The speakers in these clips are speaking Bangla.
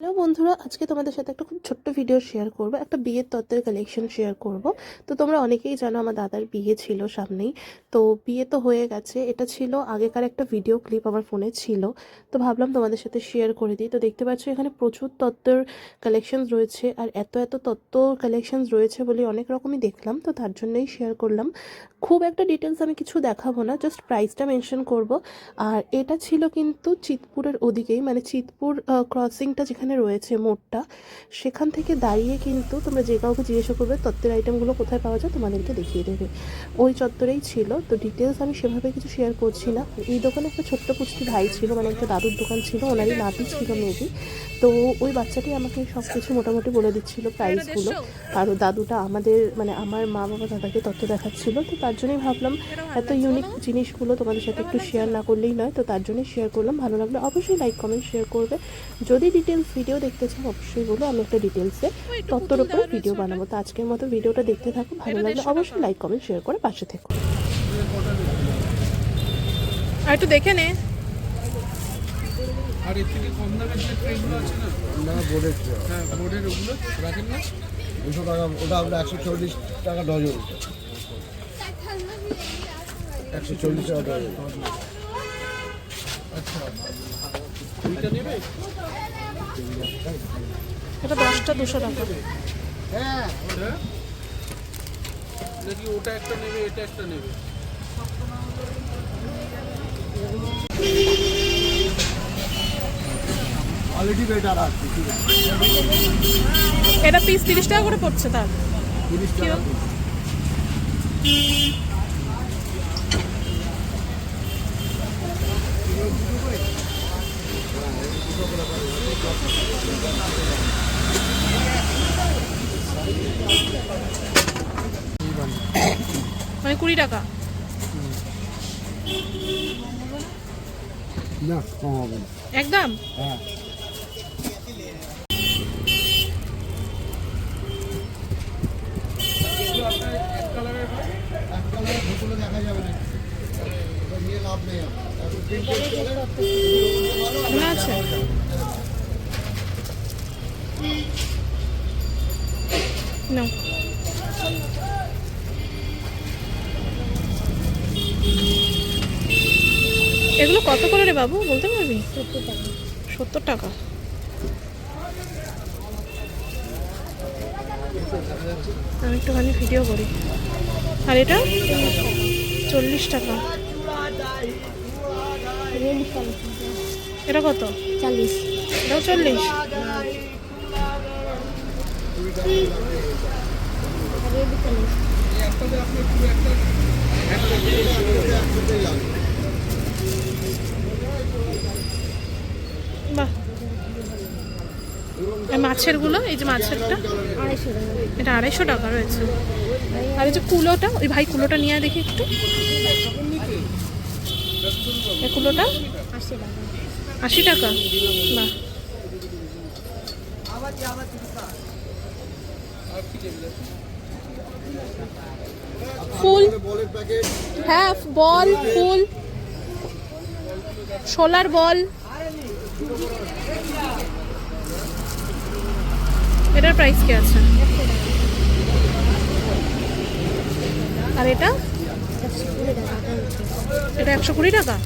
হ্যালো বন্ধুরা, আজকে তোমাদের সাথে একটা খুব ছোট্ট ভিডিও শেয়ার করব, একটা বিয়ের তত্ত্বের কালেকশন শেয়ার করব। তো তোমরা অনেকেই জানো আমার দাদার বিয়ে ছিল সামনেই। তো বিয়ে তো হয়ে গেছে, এটা ছিল আগেকার একটা ভিডিও ক্লিপ আমার ফোনে ছিল। তো ভাবলাম তোমাদের সাথে শেয়ার করে দিই। তো দেখতে পাচ্ছ এখানে প্রচুর তত্ত্বের কালেকশনস রয়েছে, আর এত এত তত্ত্ব কালেকশনস রয়েছে বলে অনেক রকমই দেখলাম। তো তার জন্যই শেয়ার করলাম। খুব একটা ডিটেলস আমি কিছু দেখাবো না জাস্ট প্রাইসটা মেনশন করব। আর এটা ছিল কিন্তু চিতপুরের ওদিকেই মানে চিতপুর ক্রসিংটা যেখানে রয়েছে মোড়টা। সেখান থেকে দাঁড়িয়ে কিন্তু তোমরা যে কাউকে জিজ্ঞাসা করবে, তত্ত্বের আইটেমগুলো কোথায় পাওয়া যায় তোমাদেরকে দেখিয়ে দেবে। ওই চত্বরেই ছিল। তো ডিটেলস আমি সেভাবে কিছু শেয়ার করছি না। এই দোকানে একটা ছোট্ট পুচকি ভাই ছিল মানে একটা দাদুর দোকান ছিল, ওনারই নাতি ছিল মেবি তো ওই বাচ্চাটি আমাকে সব কিছু মোটামুটি বলে দিচ্ছিল প্রাইসগুলো আর দাদুটা আমাদের মানে আমার মা বাবা দাদাকে তত্ত্ব দেখাচ্ছিল। তো তার জন্যই ভাবলাম এত ইউনিক জিনিসগুলো তোমাদের সাথে একটু শেয়ার না করলেই নয়। তো তার জন্যই শেয়ার করলাম। ভালো লাগলে অবশ্যই লাইক কমেন্ট শেয়ার করবে। যদি ডিটেলস ভিডিও দেখতে চাও অবশ্যই বলো আমি একটা ডিটেলসে তত্ত্বর উপর ভিডিও বানাবো। তো আজকের মতো ভিডিওটা দেখতে থাকো ভালো লাগলে অবশ্যই লাইক কমেন্ট শেয়ার করে পাশে থেকো। আর একটু দেখে নে। আর এর থেকে কম দামের যে ট্রেনগুলো আছে না না বোর্ডের হ্যাঁ বোর্ডের ওগুলো রাখেন না। দুশো টাকা ওটা আমরা একশো চল্লিশ টাকা ডজন। একশো চল্লিশ টাকা ডজন। আচ্ছা। নেবে? এটা দশটা দুশো টাকা। হ্যাঁ ওটা একটা নেবে এটা একটা নেবে বেটার আছে। এটা পিস তিরিশ টাকা করে পড়ছে তার। তিরিশ টাকা কুড়ি টাকা। না কম হবে না। একদম? হ্যাঁ। এক কালারের কত করে রে বাবু? বলতে পারবি? সত্তর টাকা। আমি একটুখানি ভিডিও করি। আর এটা? চল্লিশ টাকা। এটা কত? চল্লিশ এটাও চল্লিশ। রেড চাল্লিশ বাহ এই মাছেরগুলো, এই যে মাছেরটা, এটা আড়াইশো টাকা রয়েছে। আর এই যে কুলোটা, ওই ভাই কুলোটা নিয়ে দেখি একটু। কুলোটা? আশি টাকা। বাহ। ফুল। হ্যাঁ বল, ফুল। সোলার বল। এটার প্রাইস কি আছে? আর এটা? এটা একশো কুড়ি টাকা।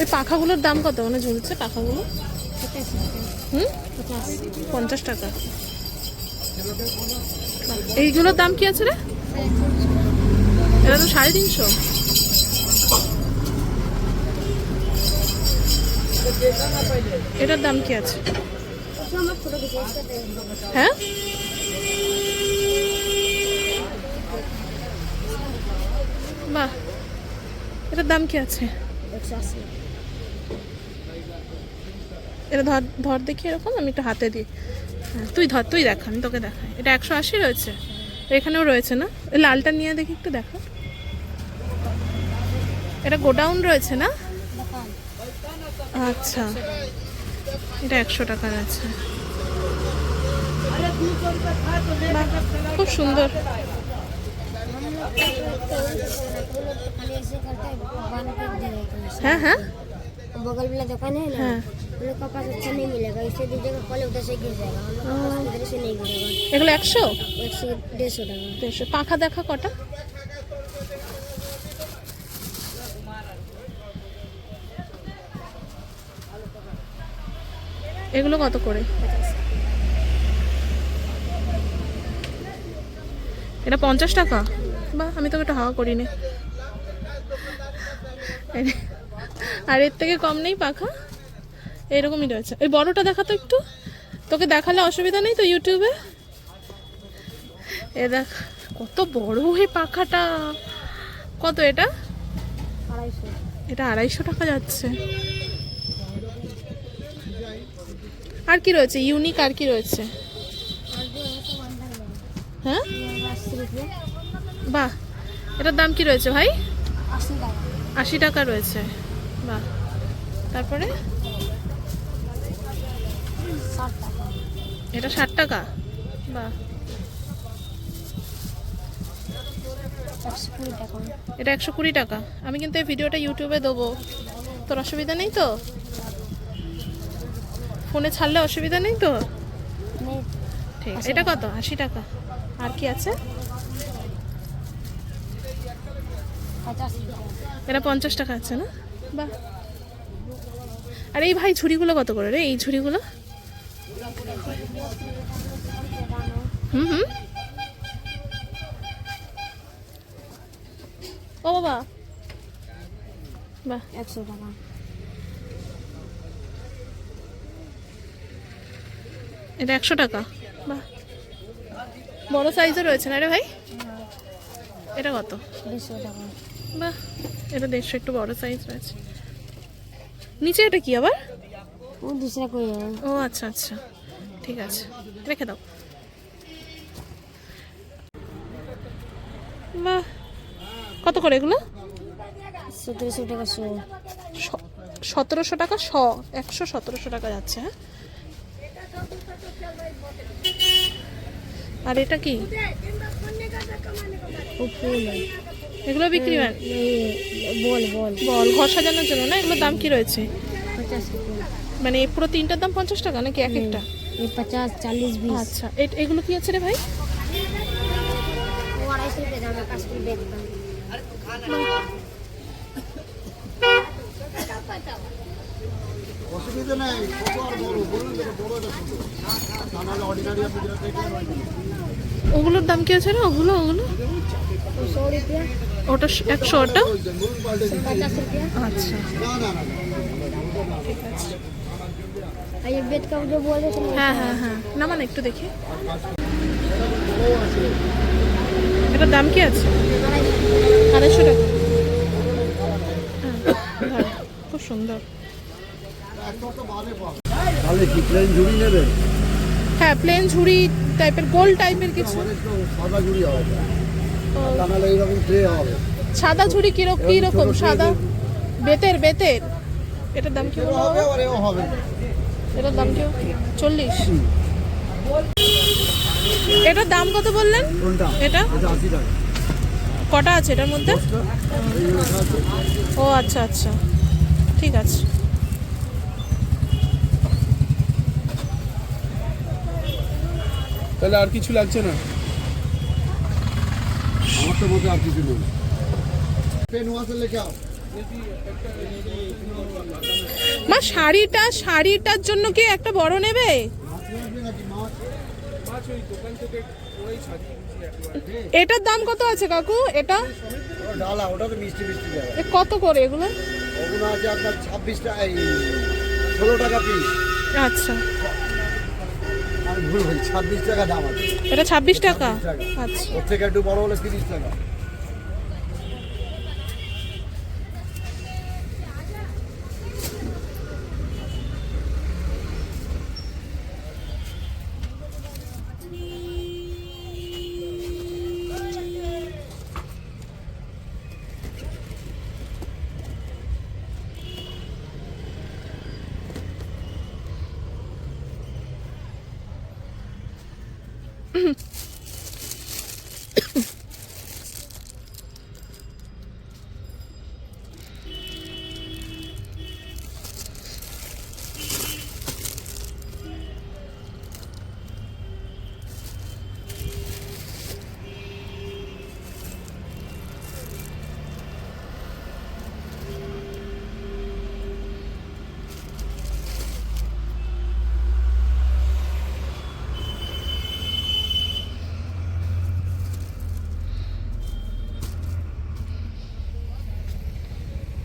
ওই পাখাগুলোর দাম কত? মানে ঝুলছে পাখাগুলো? হুম? পঞ্চাশ টাকা। এইগুলোর দাম কি আছে রে? এটা তো সাড়ে তিনশো। এটার দাম কি আছে? হ্যাঁ? বাহ। এটার দাম কি আছে? এটা ধর ধর দেখি এরকম, আমি একটু হাতে দিই। হ্যাঁ তুই ধর, তুই দেখ, আমি তোকে দেখাই। এটা একশো আশি রয়েছে। এখানেও রয়েছে না? লালটা নিয়ে দেখি একটু দেখা। এটা গোডাউন রয়েছে না? আচ্ছা এটা একশো টাকার আছে বাহ, খুব সুন্দর খালি এসে করতে বান করে कहीं হ্যাঁ হ্যাঁ बगल वाला दुकान है ना हाँ। उन लोग का पास अच्छा नहीं मिलेगा इसे दीजिएगा कल उधर से गिर जाएगा हम लोग का पास उधर से नहीं गिरेगा এগুলো একশো एक सौ डेढ़ सौ टका দেড়শো পাখা দেখা কটা এগুলো কত করে? এটা পঞ্চাশ টাকা? বা আমি তোকে এটা হাওয়া করিনি। আর এর থেকে কম নেই পাখা? এরকমই রয়েছে। ওই বড়টা দেখাতো একটু। তোকে দেখালে অসুবিধা নেই তো ইউটিউবে? এ দেখ কত বড় হয়ে পাখাটা। কত এটা? এটা আড়াইশো টাকা যাচ্ছে। আর কি রয়েছে? ইউনিক আর কি রয়েছে? হ্যাঁ? বাহ। এটার দাম কি রয়েছে ভাই? আশি টাকা রয়েছে। বাহ। তারপরে? এটা ষাট টাকা। বাহ। এটা একশো কুড়ি টাকা। আমি কিন্তু এই ভিডিওটা ইউটিউবে দেবো। তোর অসুবিধা নেই তো? ফোনে ছাড়লে অসুবিধা নেই তো? ঠিক এটা কত? আশি টাকা। আর কি আছে? এটা পঞ্চাশ টাকা আছে না? বাহ। আর এই ভাই ঝুড়িগুলো কত করে রে? এই ঝুড়িগুলো? হুম হুম। ও বাবা। বাহ। একশো টাকা। এটা একশো টাকা। বাহ। বড় সাইজও রয়েছে না রে ভাই? এটা কত? বাহ এটা দেড়শো একটু বড় সাইজ রয়েছে। নিচে এটা কি আবার? ও ও আচ্ছা আচ্ছা। ঠিক আছে রেখে দাও। বাহ কত করে এগুলো? সতেরোশো টাকা শো। সতেরোশো টাকা শ একশো সতেরোশো টাকা যাচ্ছে হ্যাঁ? আর এটা কি? এগুলো বিক্রি বল বল। বল ঘর সাজানোর জন্য না? এগুলোর দাম কি রয়েছে? মানে পুরো তিনটার দাম পঞ্চাশ টাকা নাকি এক একটা? পঞ্চাশ চাল্লিশ আচ্ছা এগুলো কি আছে রে ভাই? অসুবিধা নাই বড় বড় বড় ওগুলোর দাম কি আছে না ওগুলো ওগুলো? ওটা একশো ওটা আচ্ছা। হ্যাঁ হ্যাঁ হ্যাঁ। না একটু দেখি। এটার দাম আছে? হ্যাঁ, খুব সুন্দর। হ্যাঁ প্লেন ঝুড়ি টাইপের গোল টাইপের কিছু। সাদা ঝুড়ি কীরকম? কীরকম সাদা? বেতের বেতের। এটার দাম কি হবে আর এও হবে। এটার দাম কি? চল্লিশ। এটার দাম কত বললেন? এটা? কটা আছে এটার মধ্যে। ও আচ্ছা আচ্ছা। ঠিক আছে। তাহলে আর কিছু লাগছে না। আমার তো মধ্যে আর কিছু নেই। পেন ওয়াশে লেখে। মা শাড়িটা শাড়িটার জন্য কি একটা বড় নেবে? এটার দাম কত আছে কাকু? এটা? ওটা ডালা ওটা তো মিষ্টি মিষ্টি কত করে এগুলো? ওগুলো আছে আপনার ছাব্বিশ টাকা ষোলো টাকা পিস আচ্ছা। ভুল হয়েছে ছাব্বিশ টাকা দাম আছে। এটা ছাব্বিশ টাকা। আচ্ছা। ওর থেকে একটু বড় হলে তিরিশ টাকা।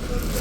go, go, go.